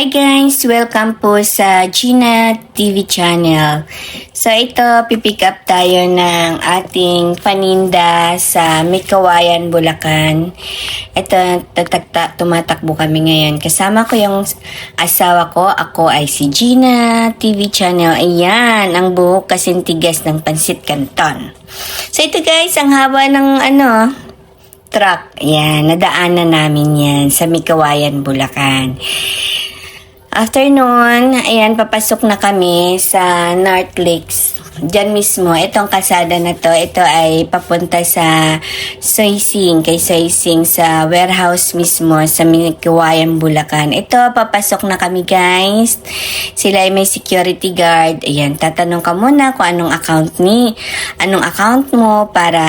Hi guys! Welcome po sa Gina TV channel. So ito, pipick up tayo ng ating paninda sa Mikawayan, Bulacan. Ito, tagtagta, tumatakbo kami ngayon. Kasama ko yung asawa ko. Ako ay si Gina TV channel. Ayan, ang buhok kasing tigas ng pansit canton. So ito guys, ang haba ng ano, truck. Ayan, nadaanan namin yan sa Mikawayan, Bulacan. After nun, ayan, papasok na kami sa North Lakes. Diyan mismo, itong kalsada na to, ito ay papunta sa Soysing, kay Soysing, sa warehouse mismo, sa Minikiwayan, Bulacan. Ito, papasok na kami guys. Sila ay may security guard. Ayan, tatanong ka muna kung anong account ni, anong account mo para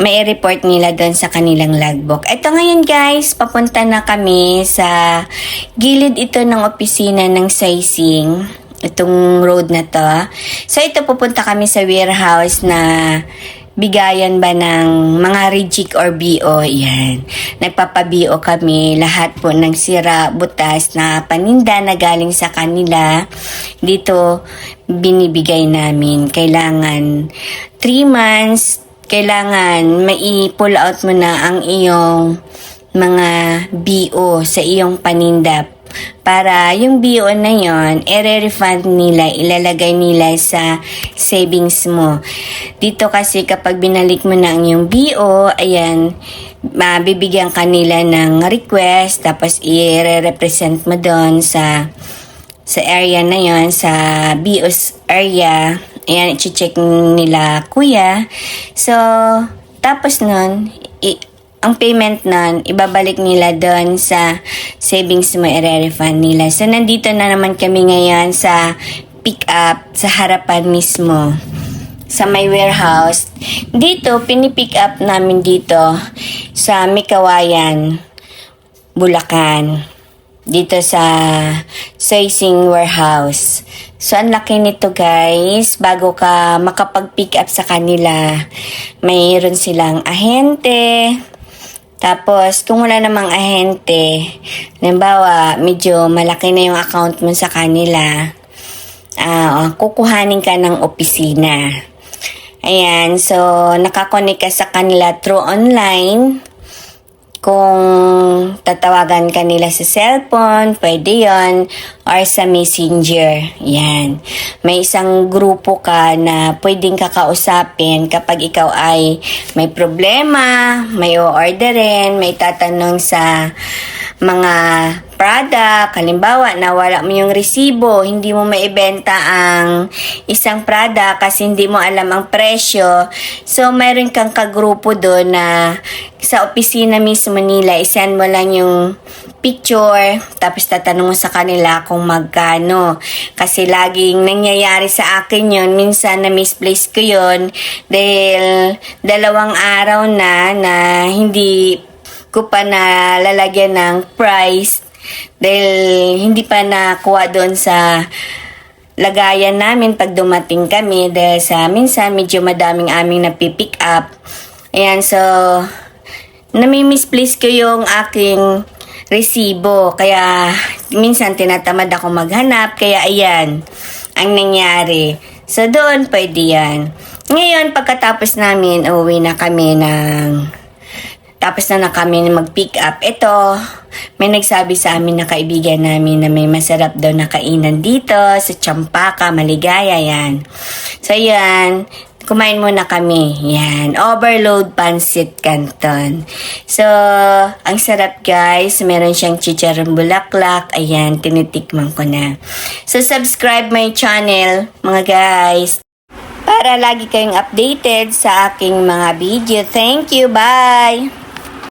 may report nila doon sa kanilang logbook. Ito ngayon guys, papunta na kami sa gilid ito ng opisina ng Saising. Itong road na to. So ito pupunta kami sa warehouse na bigayan ba ng mga reject or BO. Yan. Nagpapa-BO kami. Lahat po ng sira, butas na paninda na galing sa kanila. Dito binibigay namin. Kailangan 3 months kailangan mai-pull out mo na ang iyong mga BO sa iyong paninda para yung BO na yon ere-refund nila, ilalagay nila sa savings mo. Dito kasi kapag binalik mo na ang iyong BO, ayan, mabibigyan kanila ng request, tapos i-represent mo doon sa sa area na yon sa BOS area Ayan, i-check nila kuya. So, tapos nun, i- ang payment nun, ibabalik nila doon sa savings mo, i-refund nila. So, nandito na naman kami ngayon sa pick up sa harapan mismo sa may warehouse. Dito, pinipick up namin dito sa Mikawayan, Bulacan. Dito sa Soysing Warehouse. So, ang laki nito guys. Bago ka makapag-pick up sa kanila, mayroon silang ahente. Tapos, kung wala namang ahente, halimbawa, medyo malaki na yung account mo sa kanila, ah kukuhanin ka ng opisina. Ayan, so, nakakonek ka sa kanila through online kung tatawagan ka nila sa cellphone, pwede yon or sa messenger. Yan. May isang grupo ka na pwedeng kakausapin kapag ikaw ay may problema, may o-orderin, may tatanong sa mga product, halimbawa nawala mo yung resibo, hindi mo maibenta ang isang product kasi hindi mo alam ang presyo. So, mayroon kang kagrupo doon na sa opisina mismo nila, isend mo lang yung picture, tapos tatanong mo sa kanila kung magkano. Kasi laging nangyayari sa akin yon minsan na misplace ko yon dahil dalawang araw na na hindi ko pa na lalagyan ng price dahil hindi pa nakuha doon sa lagayan namin pag dumating kami dahil sa minsan medyo madaming aming napipick up. Ayan, so nami-misplace ko yung aking resibo. Kaya minsan tinatamad ako maghanap. Kaya ayan ang nangyari. So doon pwede yan. Ngayon pagkatapos namin uwi na kami ng tapos na na kami mag-pick up. Ito, may nagsabi sa amin na kaibigan namin na may masarap daw na kainan dito sa Champaka, Maligaya, yan. So, yan. Kumain muna kami. Yan. Overload Pancit Canton. So, ang sarap guys. Meron siyang chicharon bulaklak. Ayan, tinitikman ko na. So, subscribe my channel, mga guys para lagi kayong updated sa aking mga video. Thank you. Bye!